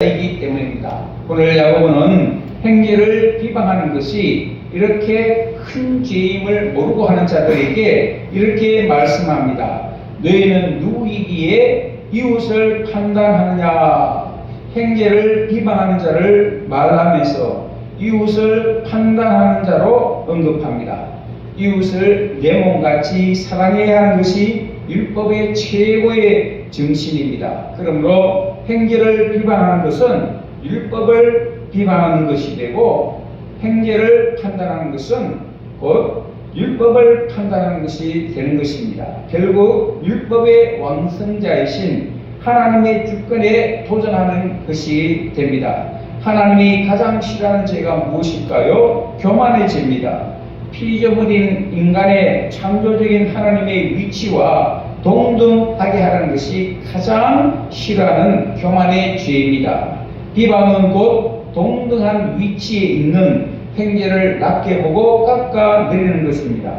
이기 때문입니다. 오늘 야고보는 행제를 비방하는 것이 이렇게 큰 죄임을 모르고 하는 자들에게 이렇게 말씀합니다. 너희는 누구이기에 이웃을 판단하느냐? 행제를 비방하는 자를 말하면서 이웃을 판단하는 자로 언급합니다. 이웃을 내 몸같이 사랑해야 하는 것이 율법의 최고의 정신입니다. 그러므로 행제를 비방하는 것은 율법을 비방하는 것이 되고 행제를 판단하는 것은 곧 율법을 판단하는 것이 되는 것입니다. 결국 율법의 왕성자이신 하나님의 주권에 도전하는 것이 됩니다. 하나님이 가장 싫어하는 죄가 무엇일까요? 교만의 죄입니다. 피조물인 인간의 창조적인 하나님의 위치와 동등하게 하는 것이 가장 싫어하는 교만의 죄입니다. 비방은 곧 동등한 위치에 있는 행제를 낮게 보고 깎아 내리는 것입니다.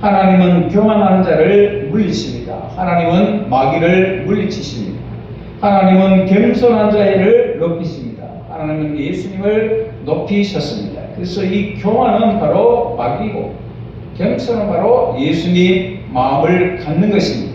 하나님은 교만한 자를 물리십니다. 하나님은 마귀를 물리치십니다. 하나님은 겸손한 자를 높이십니다. 하나님은 예수님을 높이셨습니다. 그래서 이 교만은 바로 마귀고 겸손은 바로 예수님 마음을 갖는 것입니다.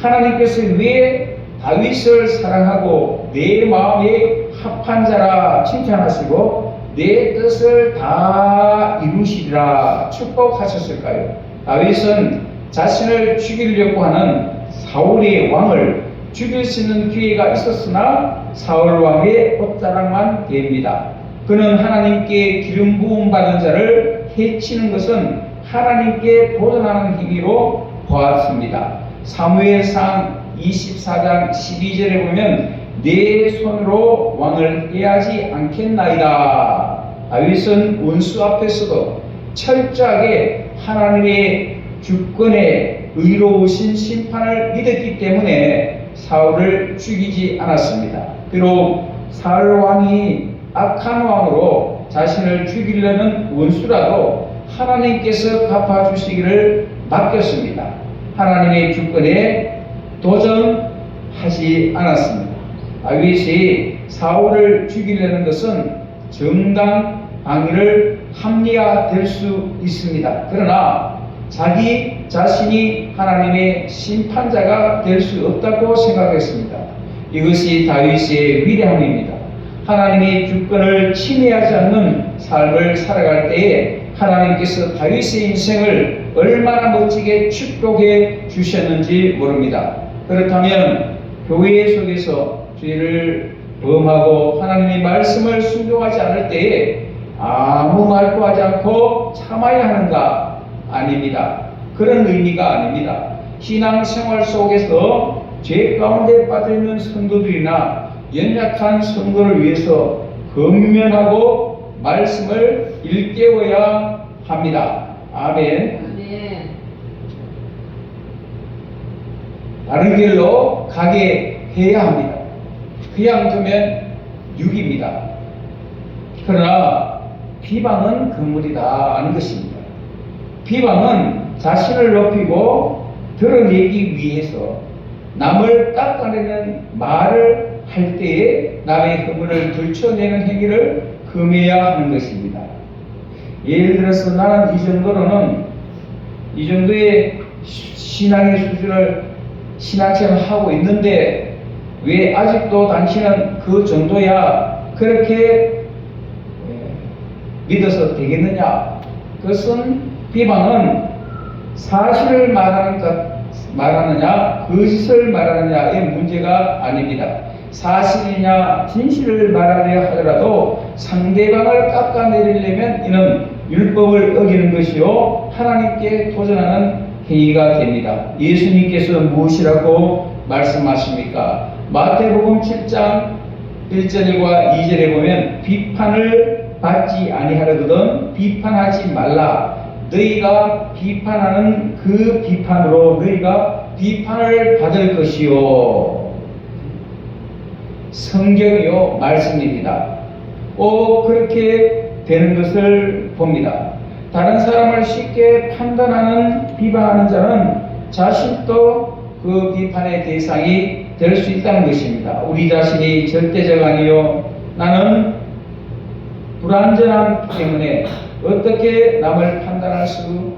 하나님께서 왜 다윗을 사랑하고 내 마음에 합한 자라 칭찬하시고 내 뜻을 다 이루시리라 축복하셨을까요? 다윗은 자신을 죽이려고 하는 사울의 왕을 죽일 수 있는 기회가 있었으나 사울 왕의 옷자락만 됩니다. 그는 하나님께 기름 부음 받은 자를 해치는 것은 하나님께 도전하는 행위로 보았습니다. 사무엘상 24장 12절에 보면 내 손으로 왕을 해야지 않겠나이다. 다윗은 원수 앞에서도 철저하게 하나님의 주권에 의로우신 심판을 믿었기 때문에 사울을 죽이지 않았습니다. 비록 사울 왕이 악한 왕으로 자신을 죽이려는 원수라도 하나님께서 갚아주시기를 맡겼습니다. 하나님의 주권에 도전하지 않았습니다. 다윗이 사울을 죽이려는 것은 정당 방위를 합리화될 수 있습니다. 그러나 자기 자신이 하나님의 심판자가 될 수 없다고 생각했습니다. 이것이 다윗의 위대함입니다. 하나님의 주권을 침해하지 않는 삶을 살아갈 때에 하나님께서 다윗의 인생을 얼마나 멋지게 축복해 주셨는지 모릅니다. 그렇다면 교회 속에서 죄를 범하고 하나님의 말씀을 순종하지 않을 때에 아무 말도 하지 않고 참아야 하는가? 아닙니다. 그런 의미가 아닙니다. 신앙생활 속에서 죄 가운데 빠져있는 성도들이나 연약한 성도를 위해서 건면하고 말씀을 일깨워야 합니다. 아멘. 다른 길로 가게 해야 합니다. 그냥 두면 육입니다. 그러나 비방은 그물이다 하는 것입니다. 비방은 자신을 높이고 드러내기 위해서 남을 깎아내는 말을 할 때에 남의 그물을 들춰내는 행위를 금해야 하는 것입니다. 예를 들어서 나는 이 정도로는 이 정도의 시- 신앙의 수준을 신앙생활 하고 있는데 왜 아직도 당신은 그 정도야 그렇게 예, 믿어서 되겠느냐? 그것은 비방은 사실을 말하는 것, 말하느냐, 거짓을 말하느냐의 문제가 아닙니다. 사실이냐, 진실을 말하려 하더라도 상대방을 깎아내리려면 이는 율법을 어기는 것이요, 하나님께 도전하는 행위가 됩니다. 예수님께서 무엇이라고 말씀하십니까? 마태복음 7장 1절과 2절에 보면 비판을 받지 아니하려거든 비판하지 말라. 너희가 비판하는 그 비판으로 너희가 비판을 받을 것이요. 성경이요 말씀입니다. 오 그렇게 되는 것을 봅니다. 다른 사람을 쉽게 판단하는 비방하는 자는 자신도 그 비판의 대상이 될 수 있다는 것입니다. 우리 자신이 절대적 아니요 나는 불완전함 때문에 어떻게 남을 판단할 수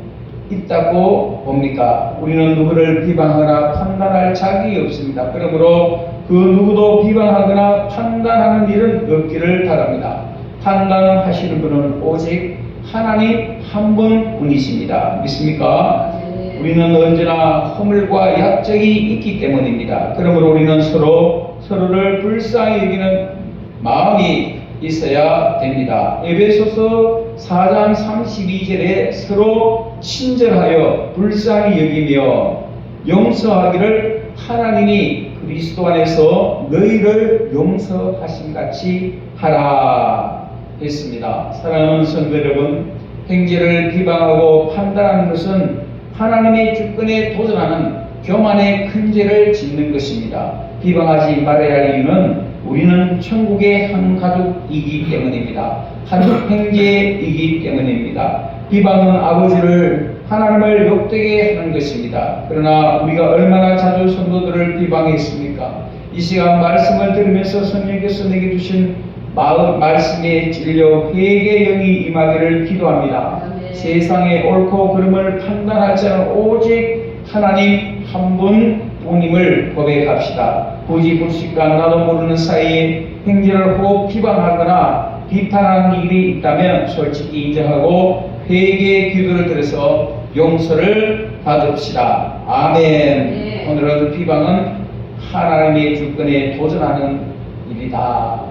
있다고 봅니까? 우리는 누구를 비방하거나 판단할 자격이 없습니다. 그러므로 그 누구도 비방하거나 판단하는 일은 없기를 바랍니다. 판단하시는 분은 오직 하나님 한 분 뿐이십니다. 믿습니까? 우리는 언제나 허물과 약점이 있기 때문입니다. 그러므로 우리는 서로 서로를 불쌍히 여기는 마음이 있어야 됩니다. 에베소서 4장 32절에 서로 친절하여 불쌍히 여기며 용서하기를 하나님이 그리스도 안에서 너희를 용서하신 같이 하라 했습니다. 사랑하는 성도 여러분, 행제를 비방하고 판단하는 것은 하나님의 주권에 도전하는 교만의 큰 죄를 짓는 것입니다. 비방하지 말아야 할 이유는 우리는 천국의 한 가족이기 때문입니다. 한 형제이기 때문입니다. 비방은 아버지를 하나님을 욕되게 하는 것입니다. 그러나 우리가 얼마나 자주 성도들을 비방했습니까? 이 시간 말씀을 들으면서 성령께서 내게 주신 마음, 말씀에 찔려 회개의 영이 임하기를 기도합니다. 아멘. 세상의 옳고 그름을 판단하지 않은 오직 하나님 한 분뿐임을 고백합시다. 굳이 불식과 나도 모르는 사이에 행제를 혹 비방하거나 비판하는 일이 있다면 솔직히 인정하고 회개의 기도를 들어서 용서를 받읍시다. 아멘. 네. 오늘은 비방은 하나님의 주권에 도전하는 일이다.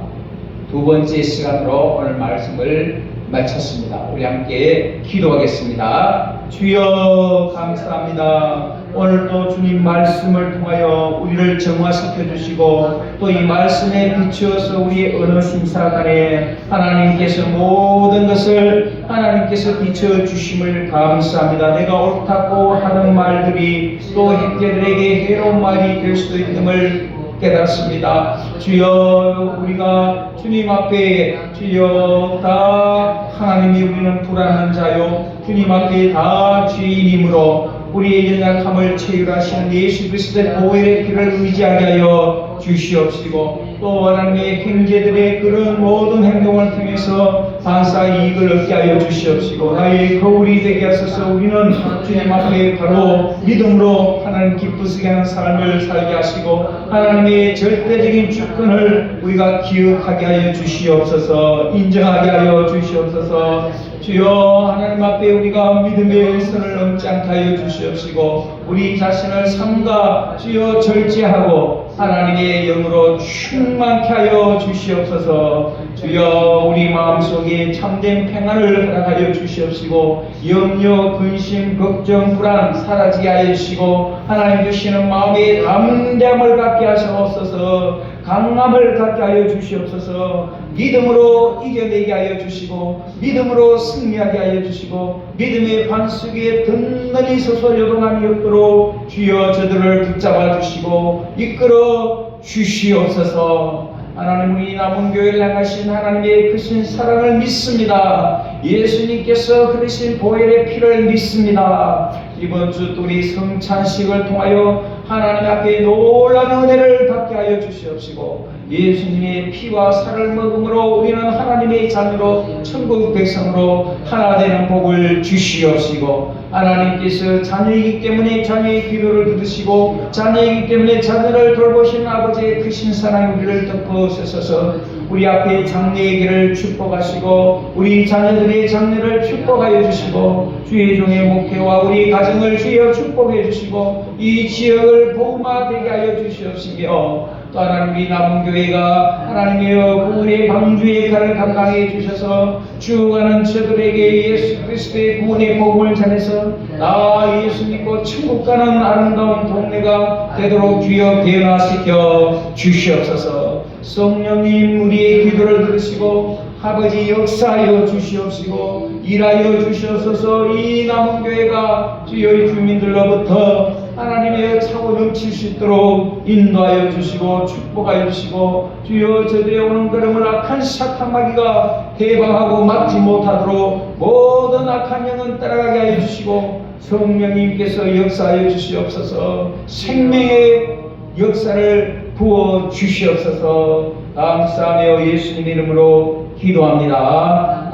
두 번째 시간으로 오늘 말씀을 마쳤습니다. 우리 함께 기도하겠습니다. 주여 감사합니다. 오늘도 주님 말씀을 통하여 우리를 정화시켜 주시고 또 이 말씀에 비추어서 우리의 어느 심사간에 하나님께서 모든 것을 하나님께서 비춰 주심을 감사합니다. 내가 옳다고 하는 말들이 또 형제들에게 해로운 말이 될 수도 있음을 깨닫습니다. 주여 우리가 주님 앞에 주여 다 하나님이 우리는 불안한 자요 주님 앞에 다 죄인이므로 우리의 연약함을 체휼하시는 예수 그리스도의 보혈의 피를 의지하게 하여 주시옵시고 또 하나님의 형제들의 그런 모든 행동을 통해서 반사 이익을 얻게 하여 주시옵시고 나의 거울이 되게 하소서. 우리는 주님 앞에 바로 믿음으로 하나님 기쁘시게 하는 삶을 살게 하시고 하나님의 절대적인 주권을 우리가 기억하게 하여 주시옵소서. 인정하게 하여 주시옵소서. 주여 하나님 앞에 우리가 믿음의 선을 넘지 않게 하여 주시옵시고 우리 자신을 삼가 주여 절제하고 하나님의 영으로 충만케 하여 주시옵소서 주여 우리 마음속에 참된 평안을 허락하여 주시옵시고 염려 근심 걱정 불안 사라지게 하여 주시고 하나님 주시는 마음의 담대함을 갖게 하시옵소서 강함을 갖게 하여 주시옵소서 믿음으로 이겨내게 하여 주시고 믿음으로 승리하게 하여 주시고 믿음의 반석에 든든히 서서 요동함이 없도록 주여 저들을 붙잡아 주시고 이끌어 주시옵소서 하나님 우리 남은 교회를 향하신 하나님의 크신 사랑을 믿습니다. 예수님께서 흐르신 보혈의 피를 믿습니다. 이번 주또 우리 성찬식을 통하여 하나님 앞에 놀라운 은혜를 받게 하여 주시옵시고 예수님의 피와 살을 먹음으로 우리는 하나님의 자녀로 천국 백성으로 하나 되는 복을 주시옵시고 하나님께서 자녀이기 때문에 자녀의 기도를 들으시고 자녀이기 때문에 자녀를 돌보시는 아버지의 크신 사랑이 우리를 덮어서서. 우리 앞에 장래에게를 축복하시고 우리 자녀들의 장래를 축복하여 주시고 주의 종의 목회와 우리 가정을 주여 축복해 주시고 이 지역을 복음화 되게 하여 주시옵시며 또 하나님 우리 남은 교회가 하나님이여 구원의 방주의 칼을 감당해 주셔서 죽어가는 저들에게 예수 그리스도의 구원의 복음을 전해서 나 예수 믿고 천국 가는 아름다운 동네가 되도록 주여 변화시켜 주시옵소서. 성령님 우리의 기도를 들으시고 아버지 역사하여 주시옵시고 일하여 주시옵소서. 이 남은 교회가 주여 주민들로부터 하나님의 차고 넘칠 수 있도록 인도하여 주시고 축복하여 주시고 주여 저들의 오는 걸음을 악한 사탄 마귀가 해방하고 막지 못하도록 모든 악한 영은 따라가게 하여 주시고 성령님께서 역사하여 주시옵소서. 생명의 역사를 부어 주시옵소서. 감사하며 예수님 이름으로 기도합니다.